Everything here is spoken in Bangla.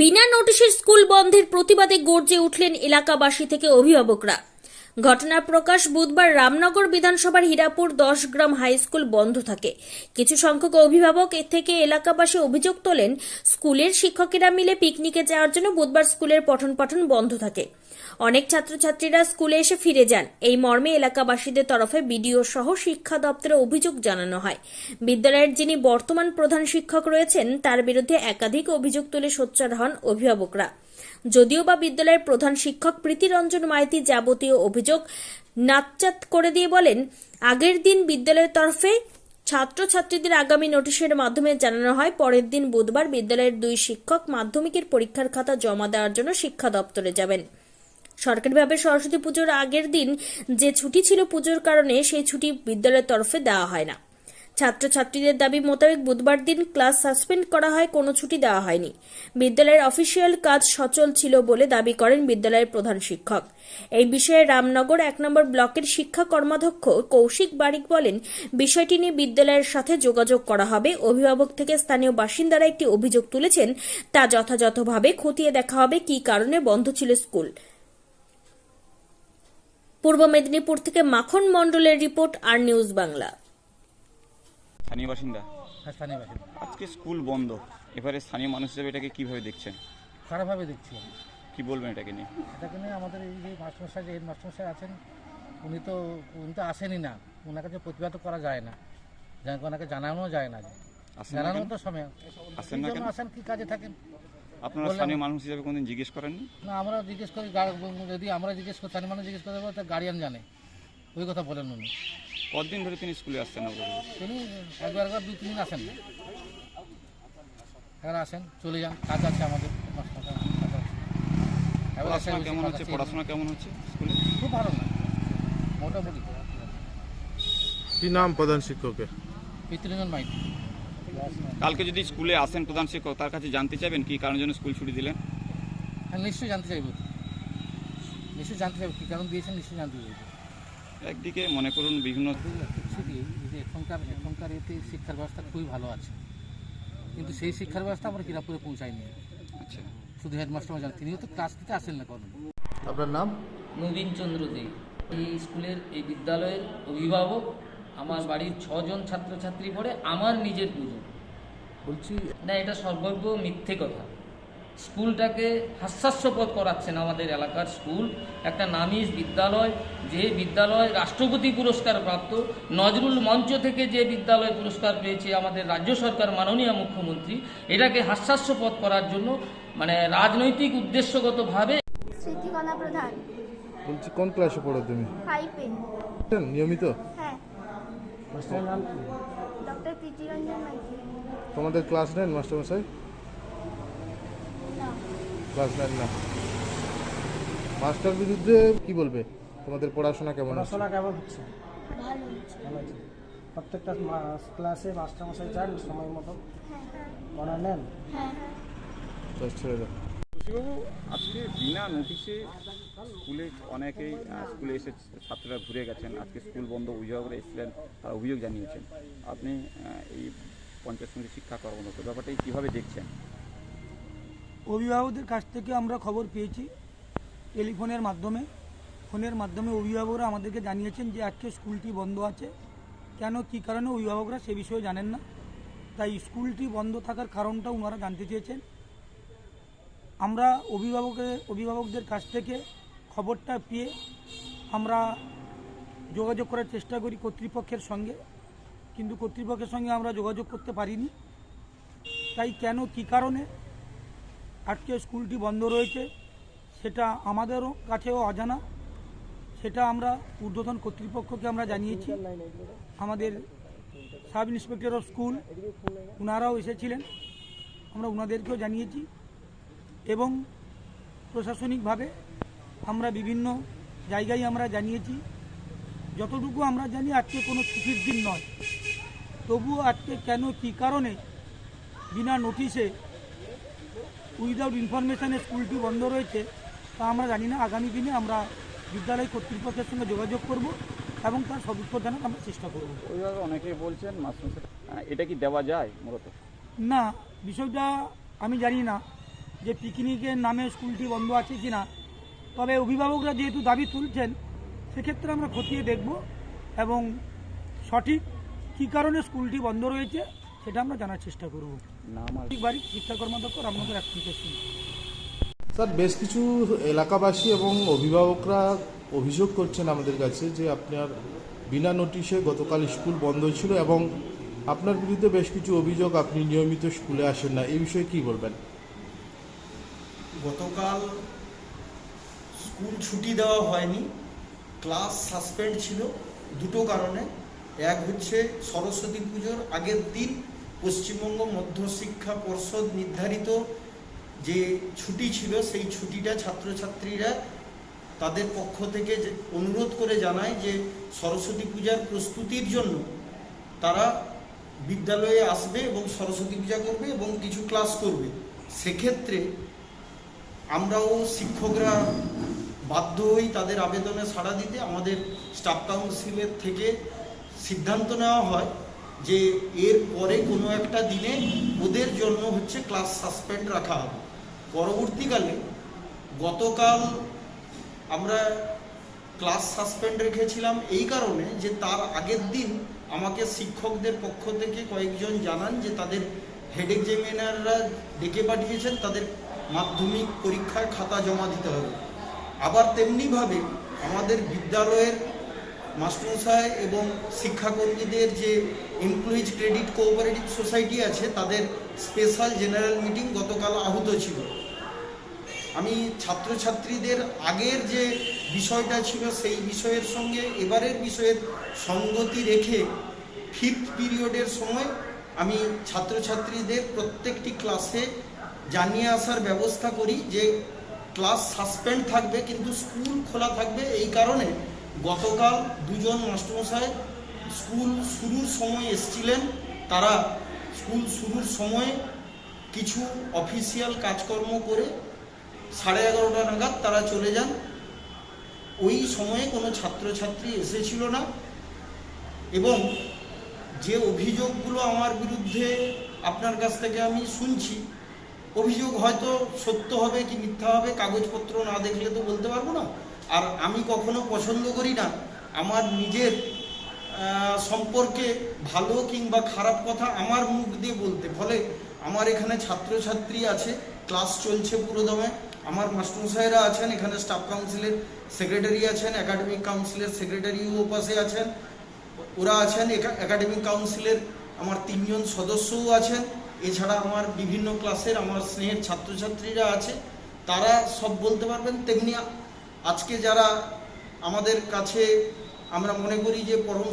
বিনা নোটিশের স্কুল বন্ধের প্রতিবাদে গর্জে উঠলেন এলাকাবাসী থেকে অভিভাবকরা। ঘটনা প্রকাশ বুধবার রামনগর বিধানসভার হীরাপুর দশ গ্রাম হাই স্কুল বন্ধ থাকে। কিছু সংখ্যক অভিভাবক এ থেকে এলাকাবাসী অভিযোগ তোলেন, স্কুলের শিক্ষকেরা মিলে পিকনিকে যাওয়ার জন্য বুধবার স্কুলের পঠন পাঠন বন্ধ থাকে। অনেক ছাত্রছাত্রীরা স্কুলে এসে ফিরে যান। এই মর্মে এলাকাবাসীদের তরফে বিডিও সহ শিক্ষা দপ্তরে অভিযোগ জানানো হয়। বিদ্যালয়ের যিনি বর্তমান প্রধান শিক্ষক রয়েছেন, তার বিরুদ্ধে একাধিক অভিযোগ তুলে সোচ্চার হন অভিভাবকরা। যদিও বা বিদ্যালয়ের প্রধান শিক্ষক প্রীতিরঞ্জন মাইতি যাবতীয় অভিযোগ নাকচাত করে দিয়ে বলেন, আগের দিন বিদ্যালয়ের তরফে ছাত্রছাত্রীদের আগামী নোটিশের মাধ্যমে জানানো হয়, পরের দিন বুধবার বিদ্যালয়ের দুই শিক্ষক মাধ্যমিকের পরীক্ষার খাতা জমা দেওয়ার জন্য শিক্ষা দপ্তরে যাবেন। সরকারিভাবে সরস্বতী পুজোর আগের দিন যে ছুটি ছিল পুজোর কারণে সেই ছুটি বিদ্যালয়ের তরফে দেওয়া হয় না। ছাত্রছাত্রীদের দাবি মোতাবেক বুধবার দিন ক্লাস সাসপেন্ড করা হয়, কোনো ছুটি দেওয়া হয়নি। বিদ্যালয়ের অফিসিয়াল কাজ সচল ছিল বলে দাবি করেন বিদ্যালয়ের প্রধান শিক্ষক। এই বিষয়ে রামনগর এক নম্বর ব্লকের শিক্ষা কর্মাধ্যক্ষ কৌশিক বারিক বলেন, বিষয়টি নিয়ে বিদ্যালয়ের সাথে যোগাযোগ করা হবে। অভিভাবক থেকে স্থানীয় বাসিন্দারা একটি অভিযোগ তুলেছেন, তা যথাযথভাবে খতিয়ে দেখা হবে, কী কারণে বন্ধ ছিল স্কুল। পূর্ব মেদিনীপুর থেকে মাখন মণ্ডলের রিপোর্ট আর নিউজ বাংলা। স্থানীয় বাসিন্দা? হ্যাঁ স্থানীয় বাসিন্দা। আজকে স্কুল বন্ধ। এবারে স্থানীয় মানুষ হিসেবে এটাকে কীভাবে দেখছেন? খারাপভাবে দেখছি আমি। কি বলবেন এটাকে নিয়ে? এটাকে নিয়ে আমাদের এই যে মাস্টারমশাই যে হেড মাস্টারমশাই আছেন উনি তো উনি তো আসেনই না। ওনার কাছে প্রতিবাদ করা যায় না ওনাকে জানানো যায় না। যে জানানো তো সময়। আসেন কি না আসেন কি কাজে থাকেন? আপনারা স্থানীয় মানুষ হিসেবে কোনদিন জিজ্ঞেস করেননি? না আমরা জিজ্ঞেস করি যদি আমরা জিজ্ঞেস করি স্থানীয় মানুষ জিজ্ঞেস করতে পারব তা গার্ডিয়ান জানে। ওই কথা বলেন উনি। কতদিন ধরে তিনি স্কুলে আসছেন না তিনি একবার একবার দু তিন দিন আসেন। না আসেন চলে যান কাজ আছে আমাদের পড়াশোনা কেমন হচ্ছে? পড়াশোনা কেমন হচ্ছে স্কুলে? খুব ভালো না মোটামুটি। কি নাম প্রধান শিক্ষকের? পিতৃঞ্জন মাইতি। কালকে যদি স্কুলে আসেন প্রধান শিক্ষক তার কাছে জানতে চাইবেন কি কারণের জন্য স্কুল ছুটি দিলেন? হ্যাঁ নিশ্চয়ই জানতে চাইব। নিশ্চয়ই জানতে চাইব কী কারণ দিয়েছেন নিশ্চয়ই জানতে চাইব। একদিকে মনে করুন বিভিন্ন অ্যাকচুয়ালি এই যে এখনকার এখনকার এতে শিক্ষার ব্যবস্থা খুবই ভালো আছে। কিন্তু সেই শিক্ষার ব্যবস্থা আমরা কিরাপুরে পৌঁছাইনি। আচ্ছা। শুধু হেডমাস্টার জানেন তিনিও তো ক্লাস দিতে আসেন না কখনো। আপনার নাম? নবীন চন্দ্র দে। এই স্কুলের এই বিদ্যালয়ের অভিভাবক আমার বাড়ির ছজন ছাত্রছাত্রী পড়ে আমার নিজের দুজন বলছি না এটা সর্বজ্ঞ মিথ্যে কথা। স্কুলটাকে হাস্যাস্যপদ করাচ্ছেন আমাদের এলাকার স্কুল। একটা নামিজ বিদ্যালয় যে বিদ্যালয় রাষ্ট্রপতি পুরস্কার প্রাপ্ত নজরুল মঞ্চ থেকে যে বিদ্যালয় পুরস্কার পেয়েছে আমাদের রাজ্য সরকার মাননীয় মুখ্যমন্ত্রী এটাকে হাস্যাস্যপদ করার জন্য মানে রাজনৈতিক উদ্দেশ্যগতভাবে স্মৃতিকণা প্রধান। বলছি কোন ক্লাসে পড়ো তুমি? নিয়মিত হ্যাঁ ডক্টর প্রীতিরঞ্জন মাইতি। তোমাদের ক্লাস নেন মাস্টারমশাই না। ক্লাস নেন না। মাস্টার বিরুদ্ধে কি বলবে? তোমাদের পড়াশোনা কেমন হচ্ছে? পড়াশোনা কেমন হচ্ছে? ভালো হচ্ছে। প্রত্যেকটা মা- ক্লাসে মাস্টারমশাই যান সময় মতো। হ্যাঁ হ্যাঁ। পড়া নেন? হ্যাঁ হ্যাঁ। ছেড়ে দাও। আজকে বিনা নোটিশে স্কুলে অনেকেই স্কুলে এসে ছাত্ররা ঘুরে গেছেন। আজকে স্কুল বন্ধ, অভিভাবকরা এসেছিলেন, তারা অভিযোগ জানিয়েছেন। আপনি এই পঞ্চায়েত সমিতি শিক্ষা কর্মরত ব্যাপারটা কীভাবে দেখছেন? অভিভাবকদের কাছ থেকে আমরা খবর পেয়েছি টেলিফোনের মাধ্যমে। ফোনের মাধ্যমে অভিভাবকরা আমাদেরকে জানিয়েছেন যে আজকে স্কুলটি বন্ধ আছে। কেন, কী কারণে অভিভাবকরা সে বিষয়ে জানেন না। তাই স্কুলটি বন্ধ থাকার কারণটা ওনারা জানতে চেয়েছেন। আমরা অভিভাবকের অভিভাবকদের কাছ থেকে খবরটা পেয়ে আমরা যোগাযোগ করার চেষ্টা করি কর্তৃপক্ষের সঙ্গে। কিন্তু কর্তৃপক্ষের সঙ্গে আমরা যোগাযোগ করতে পারিনি। তাই কেন, কী কারণে? আজকে স্কুলটি বন্ধ রয়েছে, সেটা আমাদেরও কাছেও অজানা। সেটা আমরা ঊর্ধ্বতন কর্তৃপক্ষকে আমরা জানিয়েছি। আমাদের সাব ইন্সপেক্টর অফ স্কুল ওনারাও এসেছিলেন। আমরা ওনাদেরকেও জানিয়েছি। এবং প্রশাসনিকভাবে আমরা বিভিন্ন জায়গায় আমরা জানিয়েছি। যতটুকু আমরা জানি আজকে কোনো ছুটির দিন নয়। তবুও আজকে কেন কী কারণে বিনা নোটিশে উইদাউট ইনফরমেশনে স্কুলটি বন্ধ রয়েছে তা আমরা জানি না। আগামী দিনে আমরা বিদ্যালয় কর্তৃপক্ষের সঙ্গে যোগাযোগ করব এবং তার সদুত্তর জানার আমরা চেষ্টা করব। অভিভাবক অনেকেই বলছেন মাস্টার এটা কি দেওয়া যায় মূলত? না বিষয়টা আমি জানি না। যে পিকনিকের নামে স্কুলটি বন্ধ আছে কি না তবে অভিভাবকরা যেহেতু দাবি তুলছেন সেক্ষেত্রে আমরা খতিয়ে দেখব এবং সঠিক কী কারণে স্কুলটি বন্ধ রয়েছে সেটা আমরা জানার চেষ্টা করব। বাড়ি শিক্ষা কর্মাধ্যক্ষ রামনগর অ্যাপ্লিকেশন স্যার বেশ কিছু এলাকাবাসী এবং অভিভাবকরা অভিযোগ করছেন আমাদের কাছে যে আপনার বিনা নোটিশে গতকাল স্কুল বন্ধ ছিল এবং আপনার বিরুদ্ধে বেশ কিছু অভিযোগ আপনি নিয়মিত স্কুলে আসেন না। এই বিষয়ে কি বলবেন? গতকাল স্কুল ছুটি দেওয়া হয়নি, ক্লাস সাসপেন্ড ছিল দুটো কারণে। এক হচ্ছে সরস্বতী পুজোর আগের দিন পশ্চিমবঙ্গ মধ্যশিক্ষা পর্ষদ নির্ধারিত যে ছুটি ছিল, সেই ছুটিটা ছাত্রছাত্রীরা তাদের পক্ষ থেকে অনুরোধ করে জানায় যে সরস্বতী পূজার প্রস্তুতির জন্য তারা বিদ্যালয়ে আসবে এবং সরস্বতী পূজা করবে এবং কিছু ক্লাস করবে। সেক্ষেত্রে আমরাও শিক্ষকরা বাধ্য হই তাদের আবেদনে সাড়া দিতে। আমাদের স্টাফ কাউন্সিলের থেকে সিদ্ধান্ত নেওয়া হয় যে এর পরে কোনো একটা দিনে ওদের জন্য হচ্ছে ক্লাস সাসপেন্ড রাখা হবে। পরবর্তীকালে গতকাল আমরা ক্লাস সাসপেন্ড রেখেছিলাম এই কারণে যে তার আগের দিন আমাকে শিক্ষকদের পক্ষ থেকে কয়েকজন জানান যে তাদের হেড এক্সামিনাররা ডেকে পাঠিয়েছেন, তাদের মাধ্যমিক পরীক্ষার খাতা জমা দিতে হবে। আবার তেমনিভাবে আমাদের বিদ্যালয়ের মাস্টারমশাই এবং শিক্ষাকর্মীদের যে এমপ্লয়িজ ক্রেডিট কোঅপারেটিভ সোসাইটি আছে, তাদের স্পেশাল জেনারেল মিটিং গতকাল আহত ছিল। আমি ছাত্রছাত্রীদের আগের যে বিষয়টা ছিল, সেই বিষয়ের সঙ্গে এবারের বিষয়ের সঙ্গতি রেখে ফিফথ পিরিয়ডের সময় আমি ছাত্রছাত্রীদের প্রত্যেকটি ক্লাসে জানিয়ে আসার ব্যবস্থা করি যে ক্লাস সাসপেন্ড থাকবে, কিন্তু স্কুল খোলা থাকবে। এই কারণে গতকাল দুজন মাস্টারমশাই স্কুল শুরুর সময় এসছিলেন। তারা স্কুল শুরুর সময় কিছু অফিসিয়াল কাজকর্ম করে সাড়ে এগারোটা নাগাদ তারা চলে যান। ওই সময়ে কোনো ছাত্রছাত্রী এসেছিল না এবং যে অভিযোগগুলো আমার বিরুদ্ধে আপনার কাছ থেকে আমি শুনছি অভিযোগ হয়তো সত্য হবে কি মিথ্যা হবে, কাগজপত্র না দেখলে তো বলতে পারব না। আর আমি কখনো পছন্দ করি না। আমার নিজের সম্পর্কে ভালো কিংবা খারাপ কথা আমার মুখ দিয়ে বলতে। ফলে আমার এখানে ছাত্রছাত্রী আছে, ক্লাস চলছে পুরোদমে। আমার মাস্টারমশাইরা আছেন, এখানে স্টাফ কাউন্সিলের সেক্রেটারি আছেন, একাডেমিক কাউন্সিলের সেক্রেটারিও পাশে আছেন। ওরা আছেন, একা- একাডেমিক কাউন্সিলের আমার তিনজন সদস্যও আছেন। এছাড়া আমার বিভিন্ন ক্লাসের আমার স্নেহের ছাত্রছাত্রীরা আছে, তারা সব বলতে পারবেন। তেমনি আজকে যারা আমাদের কাছে আমরা মনে করি যে পরম